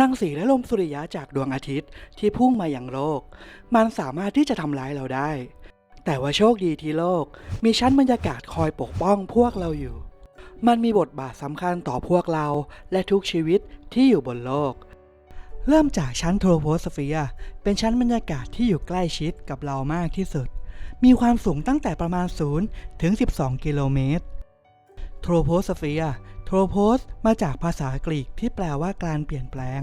รังสีและลมสุริยะจากดวงอาทิตย์ที่พุ่งมาอย่างโลก มันสามารถที่จะทำร้ายเราได้ แต่ว่าโชคดีที่โลก มีชั้นบรรยากาศคอยปกป้องพวกเราอยู่ มันมีบทบาทสำคัญต่อพวกเราและทุกชีวิตที่อยู่บนโลก เริ่มจากชั้นโทรโพสเฟียเป็นชั้นบรรยากาศที่อยู่ใกล้ชิดกับเรามากที่สุด มีความสูงตั้งแต่ประมาณ 0 ถึง 12 กิโลเมตรโทรโพสเฟียร์ โทรโพสมาจากภาษากรีกที่แปลว่าการเปลี่ยนแปลง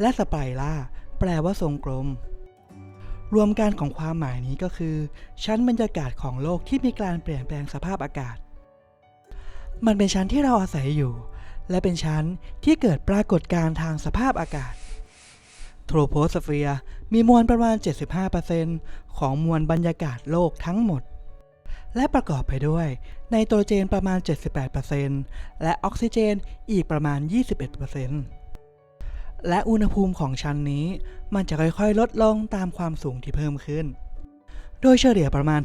และสไปร่าแปลว่าทรงกลม รวมกันของความหมายนี้ก็คือ ชั้นบรรยากาศของโลกที่มีการเปลี่ยนแปลงสภาพอากาศ มันเป็นชั้นที่เราอาศัยอยู่ และเป็นชั้นที่เกิดปรากฏการณ์ทางสภาพอากาศโทรโพสเฟียร์มีมวลประมาณ 75%ของมวลบรรยากาศโลกทั้งหมด และประกอบไปด้วย ไนโตรเจนประมาณ 78%และออกซิเจนอีกประมาณ 21%และอุณหภูมิของชั้นนี้ มันจะค่อยๆ ลดลงตามความสูงที่เพิ่มขึ้น โดยเฉลี่ยประมาณ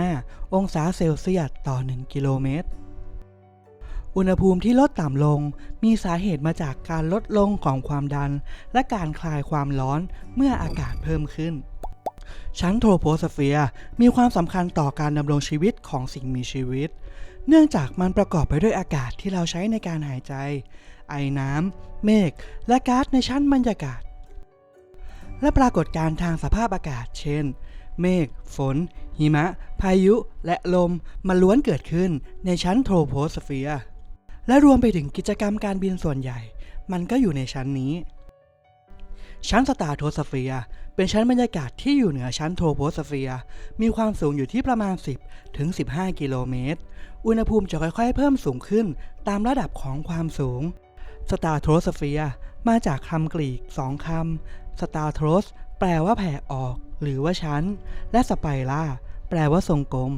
6.5 องศาเซลเซียสต่อ 1 กิโลเมตร อุณหภูมิที่ลดต่ำลงมีสาเหตุมาจากการลดลงของความดัน และการคลายความร้อนเมื่ออากาศเพิ่มขึ้น ชั้นโทรโพสเฟียร์มีความสำคัญต่อการดำรงชีวิตของสิ่งมีชีวิต เนื่องจากมันประกอบไปด้วยอากาศที่เราใช้ในการหายใจ ไอน้ำ เมฆ และก๊าซในชั้นบรรยากาศ และปรากฏการณ์ทางสภาพอากาศ เช่น เมฆ ฝน หิมะ พายุ และลมมันล้วนเกิดขึ้นในชั้นโทรโพสเฟียร์และรวมไปถึงกิจกรรมการบินส่วนใหญ่ มันก็อยู่ในชั้นนี้ ชั้นสตาร์โทสเฟียเป็นชั้นบรรยากาศที่อยู่เหนือชั้นโทโพสเฟียมีความสูงอยู่ที่ประมาณ 10 ถึง 15 กิโลเมตร อุณหภูมิจะค่อยๆ เพิ่มสูงขึ้นตามระดับของความสูงสตาร์โทสเฟียมาจากคำกรีกสองคำสตาร์โทสแปลว่าแผ่ออก หรือว่าชั้น และสไปร่าแปลว่าทรงกลม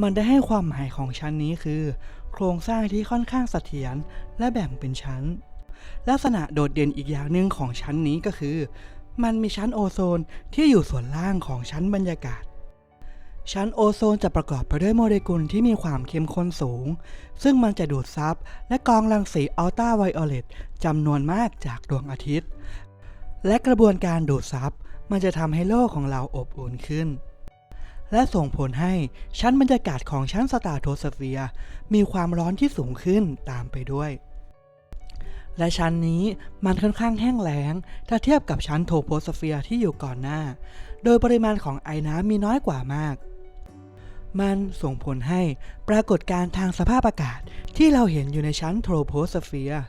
มันได้ให้ความหมายของชั้นนี้คือ โครงสร้างที่ค่อนข้างเสถียรและแบ่งเป็นชั้น ลักษณะโดดเด่นอีกอย่างหนึ่งของชั้นนี้ก็คือ มันมีชั้นโอโซนที่อยู่ส่วนล่างของชั้นบรรยากาศ ชั้นโอโซนจะประกอบไปด้วยโมเลกุลที่มีความเข้มข้นสูง ซึ่งมันจะดูดซับและกรองรังสีอัลตราไวโอเลตจำนวนมากจากดวงอาทิตย์ และกระบวนการดูดซับมันจะทำให้โลกของเราอบอุ่นขึ้นและส่งผลให้ชั้นบรรยากาศของชั้นสตาร์โทสเฟียมีความร้อนที่สูงขึ้นตามไปด้วย และชั้นนี้มันค่อนข้างแห้งแล้ง ถ้าเทียบกับชั้นโทโพสเฟียร์ที่อยู่ก่อนหน้า โดยปริมาณของไอ้น้ำมีน้อยกว่ามาก มันส่งผลให้ปรากฏการณ์ทางสภาพอากาศที่เราเห็นอยู่ในชั้นโทรโพสเฟียร์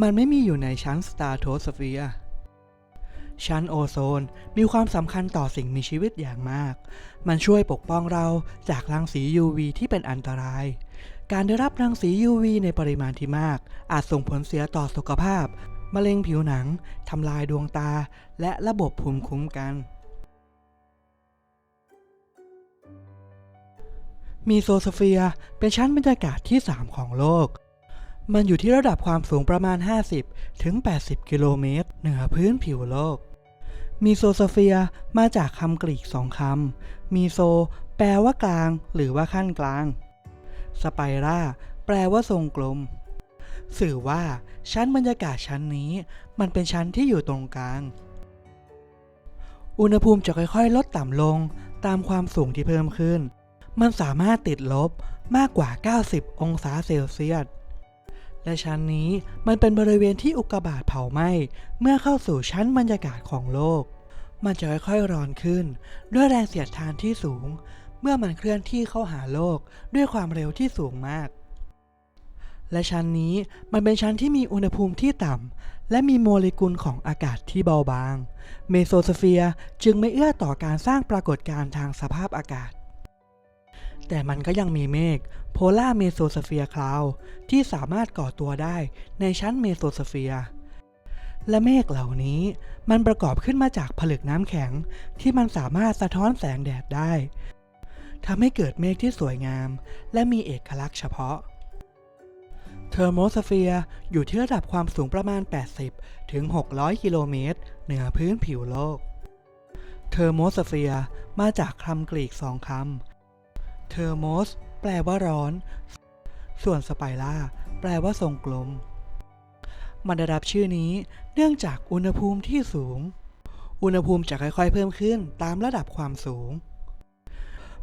มันไม่มีอยู่ในชั้นสตาร์โทสเฟียร์ชั้นโอโซนมีความสำคัญต่อสิ่งมีชีวิตอย่างมาก มันช่วยปกป้องเราจากรังสี UV ที่เป็นอันตราย การได้รับรังสี UV ในปริมาณที่มาก อาจส่งผลเสียต่อสุขภาพ มะเร็งผิวหนัง ทำลายดวงตา และระบบภูมิคุ้มกัน มีโซสเฟียเป็นชั้นบรรยากาศที่ 3 ของโลก มันอยู่ที่ระดับความสูงประมาณ 50 ถึง 80 กิโลเมตร เหนือพื้นผิวโลก มีโซสเฟียมาจากคำกรีกสองคำ มีโซ แปลว่ากลาง หรือว่าขั้นกลาง สไปร่าแปลว่าทรงกลม สื่อว่าชั้นบรรยากาศชั้นนี้ มันเป็นชั้นที่อยู่ตรงกลาง อุณหภูมิจะค่อยๆ ลดต่ำลงตามความสูงที่เพิ่มขึ้น มันสามารถติดลบมากกว่า 90 องศาเซลเซียส และชั้นนี้มันเป็นบริเวณที่อุกกาบาตเผาไหม้เมื่อเข้าสู่ชั้นบรรยากาศของโลก มันจะค่อยๆร้อนขึ้น ด้วยแรงเสียดทานที่สูง มื่อมันเคลื่อนที่เข้าหาโลกด้วยความเร็วที่สูงมาก และชั้นนี้มันเป็นชั้นที่มีอุณหภูมิที่ต่ำ และมีโมเลกุลของอากาศที่เบาบาง เมโซสเฟียร์จึงไม่เอื้อต่อการสร้างปรากฏการณ์ทางสภาพอากาศ แต่มันก็ยังมีเมฆโพล่าเมโซสเฟียร์คลาวที่สามารถก่อตัวได้ในชั้นเมโซสเฟียร์และเมฆเหล่านี้มันประกอบขึ้นมาจากผลึกน้ำแข็งที่มันสามารถสะท้อนแสงแดดได้ ทำให้เกิดเมฆที่สวยงาม และมีเอกลักษณ์เฉพาะ เทอร์โมสเฟียร์อยู่ที่ระดับความสูงประมาณ 80 ถึง 600 กิโลเมตร เหนือพื้นผิวโลก เทอร์โมสเฟียร์มาจากคำกรีกสองคำ เทอร์โมส แปลว่าร้อน ส่วนสไปร่า แปลว่าทรงกลม มันได้รับชื่อนี้เนื่องจากอุณหภูมิที่สูง อุณหภูมิจะค่อยๆ เพิ่มขึ้นตามระดับความสูง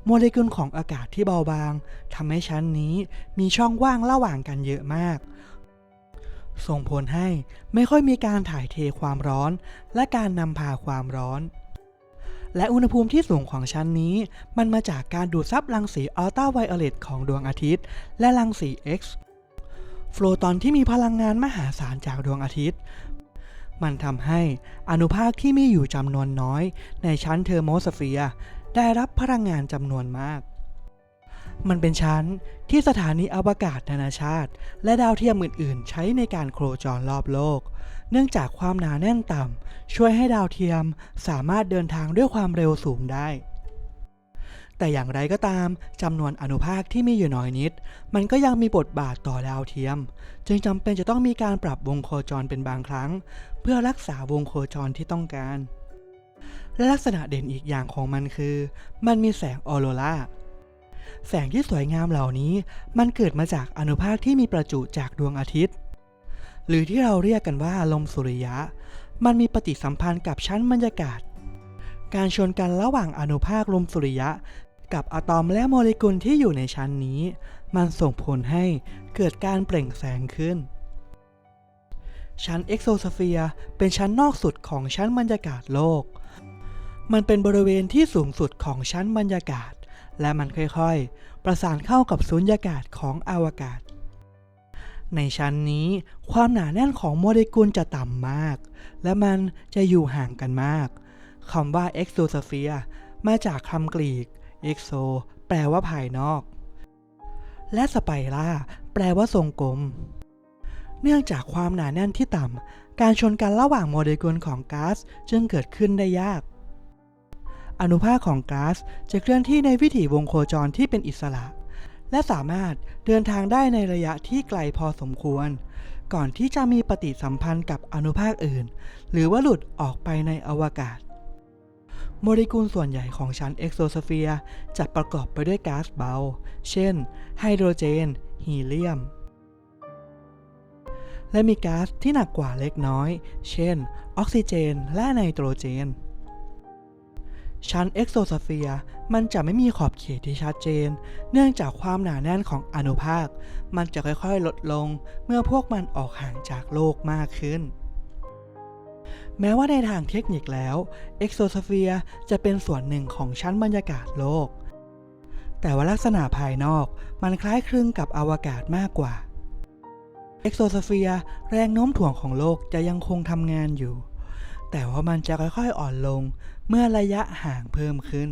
โมเลกุลของอากาศที่เบาบางทำให้ชั้นนี้มีช่องว่างระหว่างกันเยอะมาก ส่งผลให้ไม่ค่อยมีการถ่ายเทความร้อน และการนำพาความร้อน และอุณหภูมิที่สูงของชั้นนี้ มันมาจากการดูดซับรังสีอัลตราไวโอเลตของดวงอาทิตย์ และรังสี X โฟลตอนที่มีพลังงานมหาศาลจากดวงอาทิตย์ มันทำให้อนุภาคที่มีอยู่จำนวนน้อยในชั้นเทอร์โมสเฟียร์ ได้รับพลังงานจำนวนมาก มันเป็นชั้นที่สถานีอวกาศนานาชาติ และดาวเทียมอื่น ๆ ใช้ในการโคจรรอบโลก เนื่องจากความหนาแน่นต่ำช่วยให้ดาวเทียมสามารถเดินทางด้วยความเร็วสูงได้แต่อย่างไรก็ตามจำนวนอนุภาคที่มีอยู่น้อยนิด มันก็ยังมีบทบาทต่อดาวเทียม จึงจำเป็นจะต้องมีการปรับวงโคจรเป็นบางครั้ง เพื่อรักษาวงโคจรที่ต้องการ และลักษณะเด่นอีกอย่างของมันคือ มันมีแสงออโรราแสงที่สวยงามเหล่านี้มันเกิดมาจากอนุภาคที่มีประจุจากดวงอาทิตย์ หรือที่เราเรียกกันว่าลมสุริยะ มันมีปฏิสัมพันธ์กับชั้นบรรยากาศ การชนกันระหว่างอนุภาคลมสุริยะ กับอะตอมและโมเลกุลที่อยู่ในชั้นนี้ มันส่งผลให้เกิดการเปล่งแสงขึ้น ชั้นเอ็กโซสเฟียร์เป็นชั้นนอกสุดของชั้นบรรยากาศโลก มันเป็นบริเวณที่สูงสุดของชั้นบรรยากาศ และมันค่อยๆ ประสานเข้ากับสุญญากาศของอวกาศ ในชั้นนี้ความหนาแน่นของโมเลกุลจะต่ำมาก และมันจะอยู่ห่างกันมากคำว่า exosphere มาจากคำกรีก exo แปลว่าภายนอก และสไปร่าแปลว่าทรงกลม เนื่องจากความหนาแน่นที่ต่ำการชนกันระหว่างโมเลกุลของก๊าซจึงเกิดขึ้นได้ยาก อนุภาคของก๊าซจะเคลื่อนที่ในวิถีวงโคจรที่เป็นอิสระ และสามารถเดินทางได้ในระยะที่ไกลพอสมควร ก่อนที่จะมีปฏิสัมพันธ์กับอนุภาคอื่น หรือว่าหลุดออกไปในอวกาศ โมเลกุลส่วนใหญ่ของชั้นเอ็กโซสเฟียร์จะประกอบไปด้วยก๊าซเบา เช่น ไฮโดรเจน ฮีเลียมและมีก๊าซที่หนักกว่าเล็กน้อย เช่น ออกซิเจน และไนโตรเจน ชั้นเอ็กโซสเฟียร์มันจะไม่มีขอบเขตที่ชัดเจน เนื่องจากความหนาแน่นของอนุภาค มันจะค่อยๆลดลงเมื่อพวกมันออกห่างจากโลกมากขึ้น แม้ว่าในทางเทคนิคแล้วเอ็กโซสเฟียร์จะเป็นส่วนหนึ่งของชั้นบรรยากาศโลก แต่ว่าลักษณะภายนอกมันคล้ายคลึงกับอวกาศมากกว่าเอ็กโซสเฟียร์แรงโน้มถ่วงของโลกจะยังคงทำงานอยู่ แต่ว่ามันจะค่อยๆอ่อนลงเมื่อระยะห่างเพิ่มขึ้น